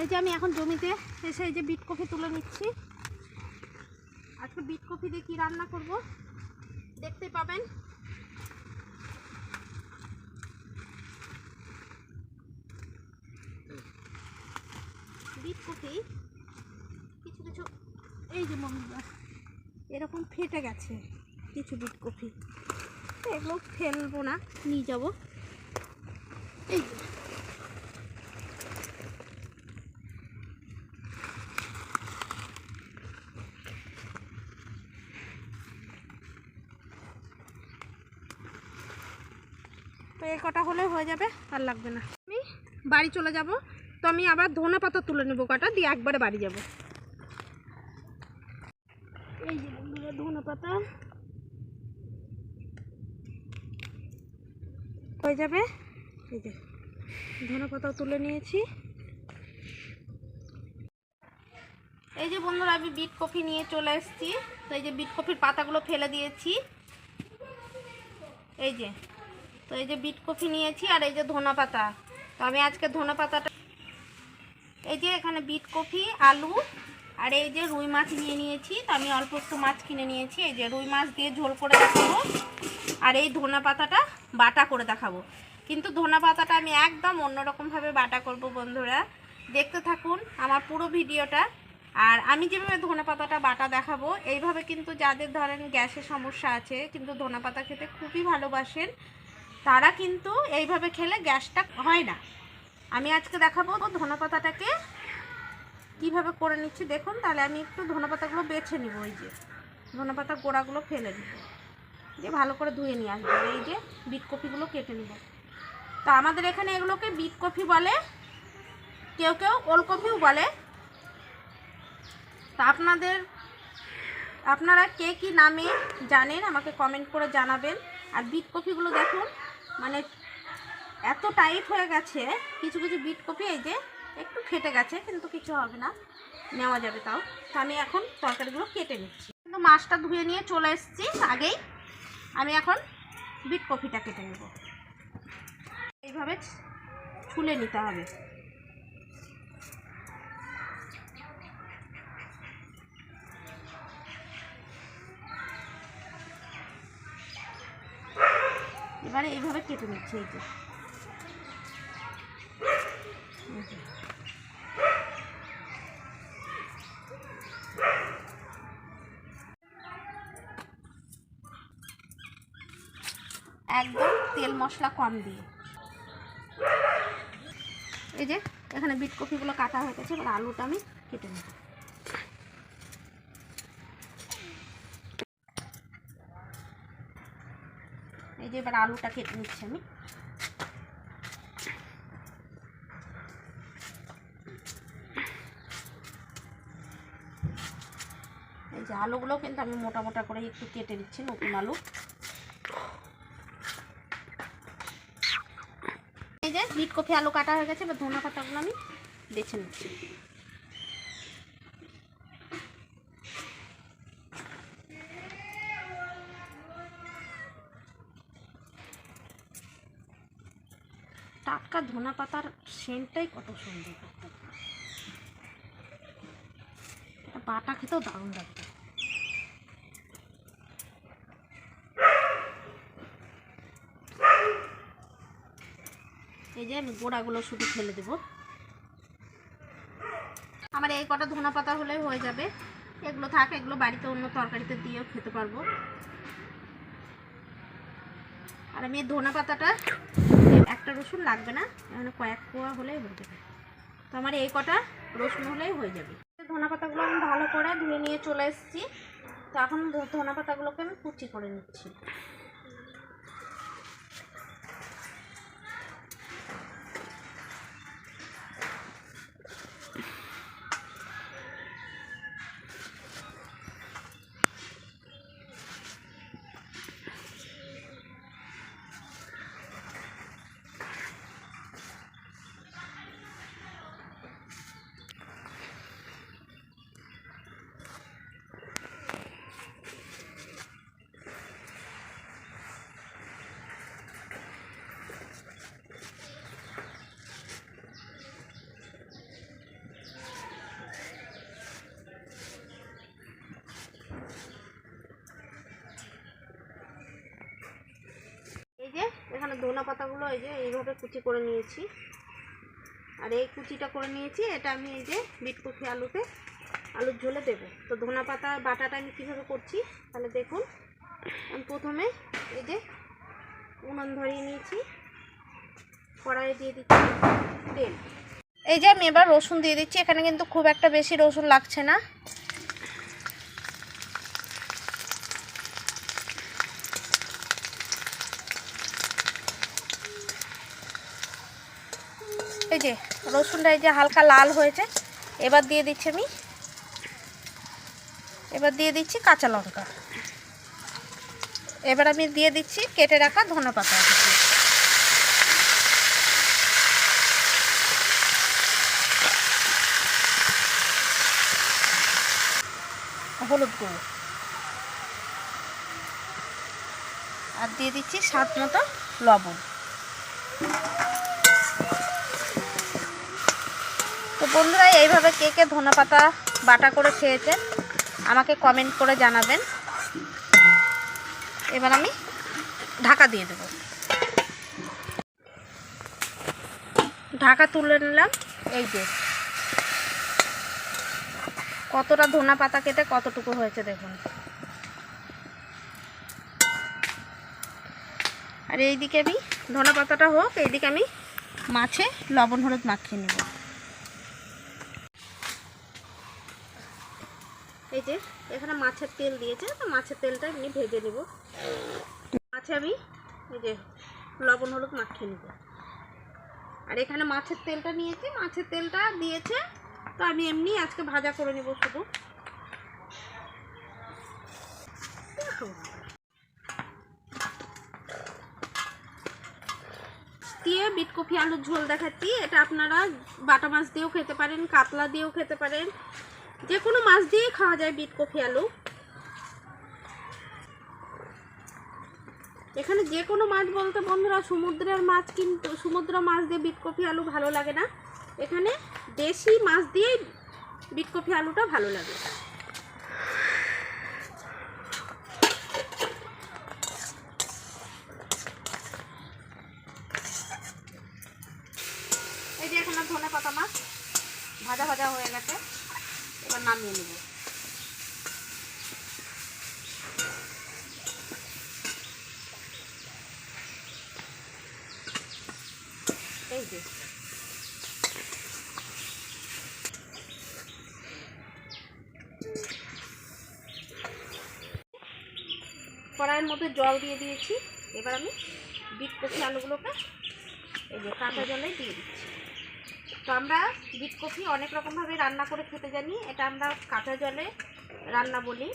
এই যে আমি এখন জমিতে এসে এই যে বিট কফি তুলে নিচ্ছি। আজকে বিট কফি দিয়ে কী রান্না করব দেখতে পাবেন। বিট কফি, কিছু কিছু, এই যে বন্ধুরা এরকম ফেটে গেছে কিছু বিট কফি। এগুলো ফেলব না, নিয়ে যাব। এই এই কটা হলে হয়ে যাবে, আর লাগবে না। আমি বাড়ি চলে যাব, তো আমি আবার ধনে পাতা তুলে নেব কটা, দিয়ে একবারে বাড়ি যাব। এই যে ধনে পাতা। হয়ে যাবে? এই যে, ধনে পাতাও তুলে নিয়েছি। এই যে বন্ধুরা, আমি বিট কফি নিয়ে চলে এসেছি। তো এই যে বিট কফির পাতাগুলো ফেলে দিয়েছি। এই যে তো এই যে বিট কফি নিয়েছি আর এই যে ধনা পাতা। তো আমি আজকে ধনা পাতাটা এই যে এখানে বিট কফি, আলু, আর এই যে রুই মাছ নিয়ে নিয়েছি। তো আমি অল্প একটু মাছ কিনে নিয়েছি। এই যে রুই মাছ দিয়ে ঝোল করে দেখাবো। আর এই ধনা পাতাটা বাটা করে দেখাবো। কিন্তু ধনা পাতাটা আমি একদম অন্যরকমভাবে বাটা করব, বন্ধুরা। দেখতে থাকুন আমার পুরো ভিডিওটা। আর আমি যেভাবে ধনে পাতাটা বাটা দেখাবো, এইভাবে কিন্তু যাদের ধরেন গ্যাসের সমস্যা আছে, কিন্তু ধনে পাতা খেতে খুবই ভালোবাসেন তারা কিন্তু এইভাবে খেলে গ্যাসটা হয় না। আমি আজকে দেখাবো ধনে পাতাটাকে কীভাবে করে নিচ্ছি। দেখুন, তাহলে আমি একটু ধনে পাতাগুলো বেছে নিব ওই যে। ধনে পাতার গোড়াগুলো ফেলে দিব দিয়ে ভালো করে ধুয়ে নিয়ে আসব। এই যে বিট কপিগুলো কেটে নিব। তো আমাদের এখানে এগুলোকে বিট কফি বলে, কেউ কেউ ওলকপিও বলে। তা আপনাদের, আপনারা কে কি নামে জানেন আমাকে কমেন্ট করে জানাবেন। আর বিট কপিগুলো দেখুন মানে এত টাইট হয়ে গেছে, কিছু কিছু বিট কপি এই যে একটু ফেটে গেছে, কিন্তু কিছু হবে না, নেওয়া যাবে তাও। তো আমি এখন তরকারিগুলো কেটে নিচ্ছি। কিন্তু মাছটা ধুয়ে নিয়ে চলে এসেছি আগেই। আমি এখন বিট কপিটা কেটে নেব। এইভাবে ছুলে নিতে হবে। এবারে এইভাবে কেটে নিচ্ছি, এই যে। একদম তেল মশলা কম দিয়ে। এই যে, এখানে বিট কপিগুলো কাটা হয়ে গেছে, এবার আলুটা আমি কেটে নেব। এই যে এবার আলুটা কেটে নিচ্ছি আমি। এই যে আলুগুলো কিন্তু আমি মোটা মোটা করে একটু কেটে নিচ্ছি, নতুন আলু। এই যে বিট কফি আলু কাটা হয়ে গেছে, এবার ধনে পাতাগুলো আমি বেছে নিচ্ছি। টাটকা ধনে পাতার সেন্টটাই কত সুন্দর বাটা খেতেও দারুণ লাগবে। এই যে আমি গোড়াগুলো শুধু ফেলে দেব। আমার এই কটা ধনা পাতা হলেই হয়ে যাবে। এগুলো থাক, এগুলো বাড়িতে অন্য তরকারিতে দিয়েও খেতে পারব। আর আমি ধনা পাতাটা, একটা রসুন লাগবে না, এখানে কয়েক কোয়া হলেই হয়ে যাবে। তো আমার এই কটা রসুন হলেই হয়ে যাবে। ধনা পাতাগুলো আমি ভালো করে ধুয়ে নিয়ে চলে এসেছি। তো এখন ধনা পাতাগুলোকে আমি কুচি করে নিচ্ছি। ধনা পাতাগুলো এই যে এইভাবে কুচি করে নিয়েছি। আর এই কুচিটা করে নিয়েছি, এটা আমি এই যে বিট কফি আলুতে, আলুর ঝোলে দেবো। তো ধনা পাতা বাটাটা আমি কীভাবে করছি, তাহলে দেখুন। আমি প্রথমে এই যে উনুন ধরিয়ে নিয়েছি, কড়াইয়ে দিয়ে দিচ্ছি তেল। এই যে আমি এবার রসুন দিয়ে দিচ্ছি, এখানে কিন্তু খুব একটা বেশি রসুন লাগছে না। এই যে রসুনটা এই যে হালকা লাল হয়েছে। এবার দিয়ে দিচ্ছি আমি, এবার দিয়ে দিচ্ছি কাঁচা লঙ্কা। এবার আমি দিয়ে দিচ্ছি কেটে রাখা ধনে পাতা। হলুদ গুঁড়ো। আর দিয়ে দিচ্ছি স্বাদ মতো লবণ। তো বন্ধুরা, এইভাবে কে কে ধনে পাতা বাটা করে খেয়েছেন, আমাকে কমেন্ট করে জানাবেন। এবার আমি ঢাকা দিয়ে দেব। ঢাকা তুলে নিলাম, এই যে। কতটা ধনা পাতা কেটে কতটুকু হয়েছে দেখুন। আর এইদিকে আমি ধনা পাতাটা হোক, এইদিকে আমি মাছে লবণ হলুদ মাখিয়ে নেব। যে এখানে মাছের তেল দিয়েছে, তো মাছের তেলটা এমনি ভেজে নেব। মাছে আমি এই যে লবণ, হলুদ মাখিয়ে নেব। আর এখানে মাছের তেলটা নিয়েছি, মাছের তেলটা দিয়েছে, তো আমি এমনি আজকে ভাজা করে নেব শুধু। দিয়ে বিটকপি আলুর ঝোল দেখাচ্ছি, এটা আপনারা বাটা মাছ দিয়েও খেতে পারেন, কাতলা দিয়েও খেতে পারেন যে কোনো মাছ দিয়েই খাওয়া যায় বিট কফি আলু। এখানে যে কোনো মাছ বলতে বন্ধুরা, সমুদ্রের মাছ কিন্তু, সমুদ্র মাছ দিয়ে বিট কফি আলু ভালো লাগে না। এখানে দেশি মাছ দিয়েই বিট কফি আলুটা ভালো লাগে এই যে এখানে ধনে পাতা মাছ ভাজা ভাজা হয়ে গেছে এবার নামিয়ে নেব। এই যে। কড়াইয়ের মধ্যে জল দিয়ে দিয়েছি। এবার আমি বিট কপি আলুগুলোকে এই যে কাঁচা জলে দিয়ে দিচ্ছি। তো আমরা বিট কফি অনেক রকমভাবে রান্না করে খেতে জানি। এটা আমরা কাঁচা জলে রান্না বলি।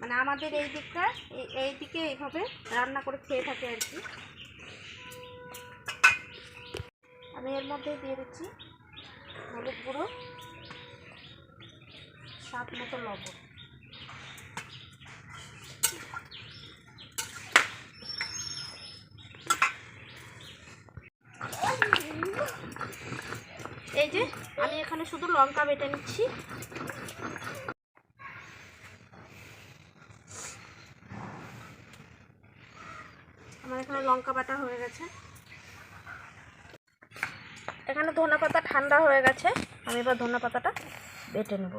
মানে আমাদের এই দিকটা, এই- দিকে এইভাবে রান্না করে খেয়ে থাকে আর কি। আমি এর মধ্যে দিয়ে দিচ্ছি হলুদ গুঁড়ো, স্বাদ মতো লবণ এই যে আমি এখানে শুধু লঙ্কা বেটে নিচ্ছি। আমার এখানে লঙ্কা বাটা হয়ে গেছে। এখানে ধনে পাতা ঠান্ডা হয়ে গেছে। আমি এবার ধনে পাতাটা বেটে নেব।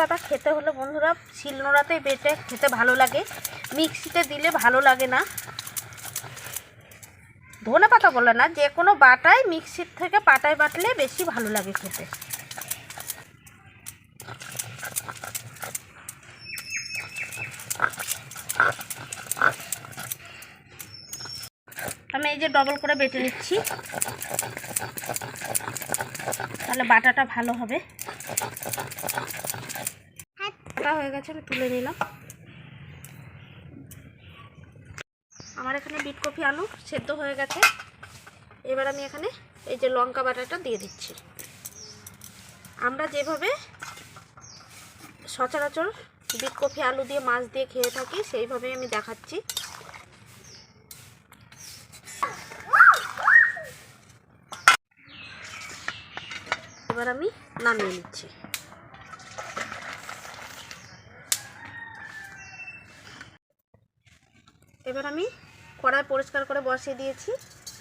পাতা খেতে হলে বন্ধুরা শিলনোড়াতেই বেটে খেতে ভালো লাগে। মিক্সিতে দিলে ভালো লাগে না। ধনে পাতা বলে না, যে কোনো বাটায় মিক্সির থেকে পাটায় বাটলে বেশি ভালো লাগে খেতে। আমি এই যে ডবল করে বেটে নিচ্ছি। তাহলে বাটাটা ভালো হবে। হয়ে গেছে, আমি তুলে নিলাম। আমার এখানে বিট কফি আলু সেদ্ধ হয়ে গেছে। এবার আমি এখানে এই যে লঙ্কা বাটাটা দিয়ে দিচ্ছি। আমরা যেভাবে সচরাচর বিট কফি আলু দিয়ে মাছ দিয়ে খেয়ে থাকি সেইভাবে আমি দেখাচ্ছি। এবার আমি নামিয়ে নিচ্ছি। এবার আমি কড়াই পরিষ্কার করে বসিয়ে দিয়েছি।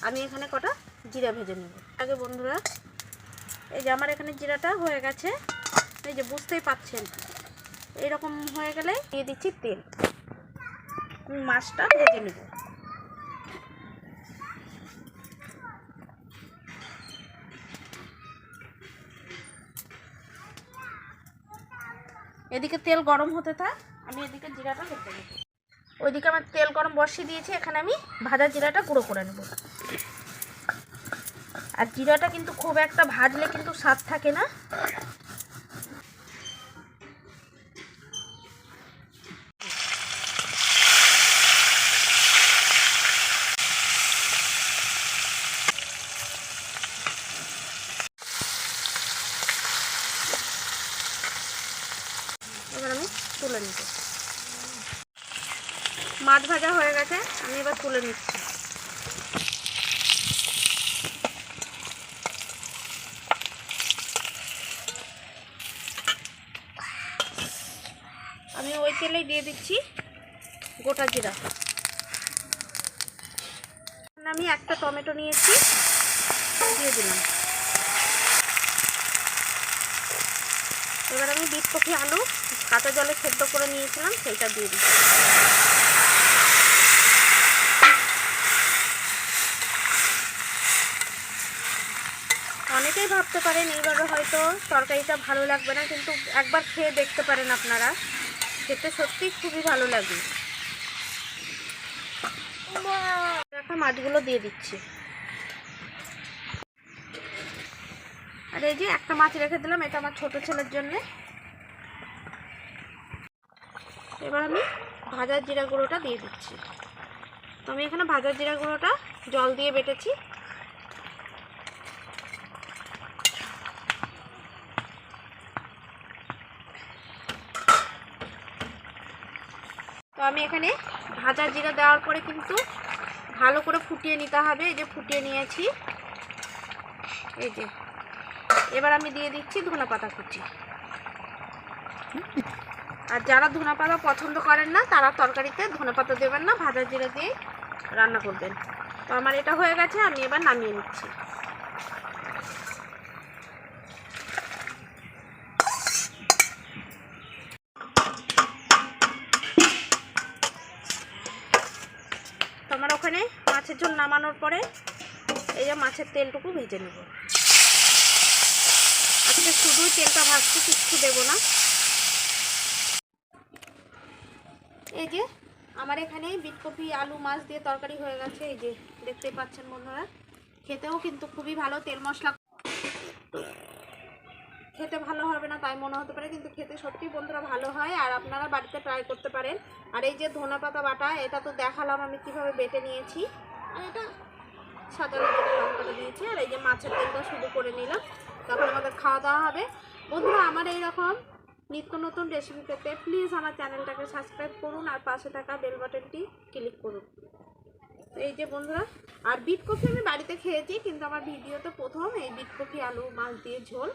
আমি এখানে কটা জিরা ভেজে নেব। আগে বন্ধুরা, এই যে আমার এখানে জিরাটা হয়ে গেছে। এই যে বুঝতেই পাচ্ছেন, এইরকম হয়ে গেলে দিয়ে দিচ্ছি তেল। মাছটা ভেজে নেব। এদিকে তেল গরম হতে থাক, আমি এদিকে জিরাটা ভেজে নেব। ওইদিকে আমার তেল গরম বসিয়ে দিয়েছি, এখানে আমি ভাজা জিরাটা গুঁড়ো করে নেব। আর জিরাটা কিন্তু খুব একটা ভাজলে কিন্তু স্বাদ থাকে না। এবার আমি তুলে নিব। মাছ ভাজা হয়ে গেছে, আমি এবার তুলে নিচ্ছি। আমি ওই তেলেই দিয়ে দিচ্ছি গোটা জিরা। আমি একটা টমেটো নিয়েছি, দিয়ে দিলাম। এবার আমি বিট কফি আলু কাঁচা জলে সেদ্ধ করে নিয়েছিলাম, সেইটা দিয়ে দিচ্ছি। অনেকেই ভাবতে পারেন এইভাবে হয়তো তরকারিটা ভালো লাগবে না, কিন্তু একবার খেয়ে দেখতে পারেন আপনারা। খেতে সত্যি খুবই ভালো লাগে। রাখা মাছগুলো দিয়ে দিচ্ছি। আর এই যে একটা মাছ রেখে দিলাম, এটা আমার ছোট ছেলের জন্য। এবার আমি ভাজার জিরা গুঁড়োটা দিয়ে দিচ্ছি। তো আমি এখানে ভাজার জিরা গুঁড়োটা জল দিয়ে বেটেছি। তো আমি এখানে ভাজা জিরা দেওয়ার পরে কিন্তু ভালো করে ফুটিয়ে নিতে হবে। এই যে ফুটিয়ে নিয়েছি। এই যে। এবার আমি দিয়ে দিচ্ছি ধনে পাতা কুচি। আর যারা ধনে পাতা পছন্দ করেন না, তারা তরকারিতে ধনে পাতা দেবেন না, ভাজা জিরা দিয়ে রান্না করবেন। তো আমার এটা হয়ে গেছে, আমি এবার নামিয়ে নিচ্ছি। আমার ওখানে মাছের ঝোল নামানোর পরে এই যে মাছের তেলটুকু ভেজে নেব। আজকে শুধুই তেলটা ভাজছি কিচ্ছু দেবো না। এই যে আমার এখানে বিটকপি, আলু, মাছ দিয়ে তরকারি হয়ে গেছে। এই যে দেখতেই পাচ্ছেন বন্ধুরা, খেতেও কিন্তু খুবই ভালো তেল মশলা। খেতে ভালো হবে না তাই মনে হতে পারে, কিন্তু খেতে সত্যি বন্ধুরা ভালো হয়, আর আপনারা বাড়িতে ট্রাই করতে পারেন। আর এই যে ধনে পাতা বাটা, এটা তো দেখালাম আমি কীভাবে বেটে নিয়েছি। আর এটা করে লঙ্কাটা দিয়েছি, আর এই যে মাছের তেলটা শুধু করে নিলাম। তখন আমাদের খাওয়া দাওয়া হবে। বন্ধুরা, আমার এইরকম নিত্য নতুন রেসিপি পেতে প্লিজ আমার চ্যানেলটাকে সাবস্ক্রাইব করুন আর পাশে থাকা বেল বাটনটি ক্লিক করুন। এই যে বন্ধুরা, আর বিট কফি আমি বাড়িতে খেয়েছি, কিন্তু আমার ভিডিওতে প্রথম, এই বিট কফি আলু, মাছ দিয়ে ঝোল।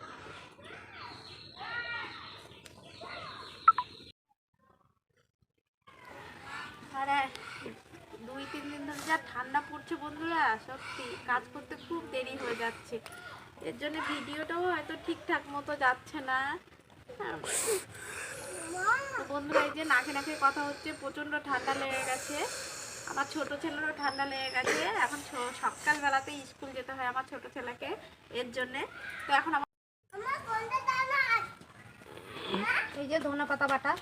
আর দুই, তিন দিন ধরে যা ঠান্ডা পড়ছে বন্ধুরা, সত্যি কাজ করতে খুব দেরি হয়ে যাচ্ছে। এর জন্য ভিডিওটাও হয়তো ঠিকঠাক মতো যাচ্ছে না। বন্ধুরা, এই যে নাকে নাকে কথা হচ্ছে, প্রচণ্ড ঠান্ডা লেগে গেছে। আমার ছোট ছেলেরও ঠান্ডা লেগে গেছে। এখন সকালবেলাতেই স্কুল যেতে হয় আমার ছোট ছেলেকে, এর জন্যে। তো এখন আমার এই যে ধনে পাতা বাটা।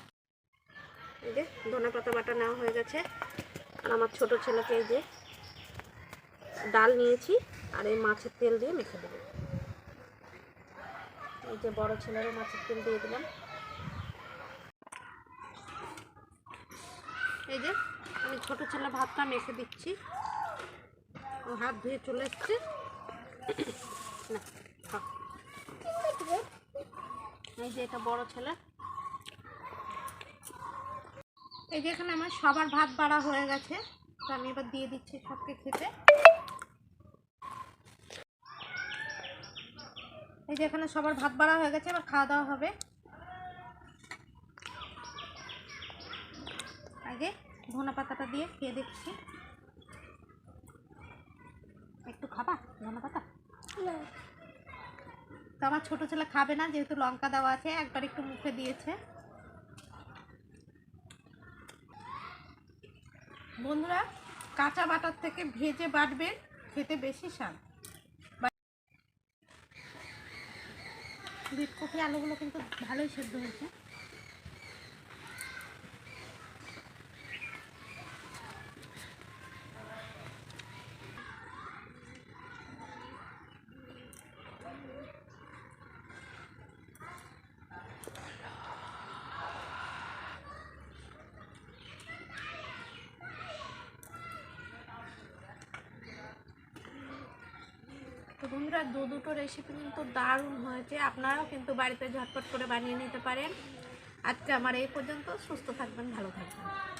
এই যে ধনে পাতা বাটা নেওয়া হয়ে গেছে। আর আমার ছোট ছেলেকে এই যে ডাল নিয়েছি, আর এই মাছের তেল দিয়ে মেখে দেবো। এই যে বড় ছেলেরও মাছের তেল দিয়ে দিলাম। এই যে আমি ছোট ছেলে ভাতটা মেখে দিচ্ছি। ও হাত ধুয়ে চলে এসছে। এই যে এটা বড় ছেলে। এই যে এখানে আমার সবার ভাত বাড়া হয়ে গেছে। তো আমি এবার দিয়ে দিচ্ছি সবকে খেতে। এই যে এখানে সবার ভাত বাড়া হয়ে গেছে এবার খাওয়া দাওয়া হবে। আগে ধনে পাতাটা দিয়ে খেয়ে দেখছি। একটু খাবা ধনে পাতা তো আমার ছোটো ছেলে খাবে না যেহেতু লঙ্কা দেওয়া আছে একবার একটু মুখে দিয়েছে। বন্ধুরা কাঁচা বাটার থেকে ভেজে বাটবেন খেতে বেশি স্বাদ। বিট কপি আলুগুলো কিন্তু ভালোই সেদ্ধ হয়েছে। বন্ধুরা, দু দুটো রেসিপি কিন্তু দারুণ হয়েছে। আপনারাও কিন্তু বাড়িতে ঝটপট করে বানিয়ে নিতে পারেন। আজকে আমার এই পর্যন্ত। সুস্থ থাকবেন, ভালো থাকবেন।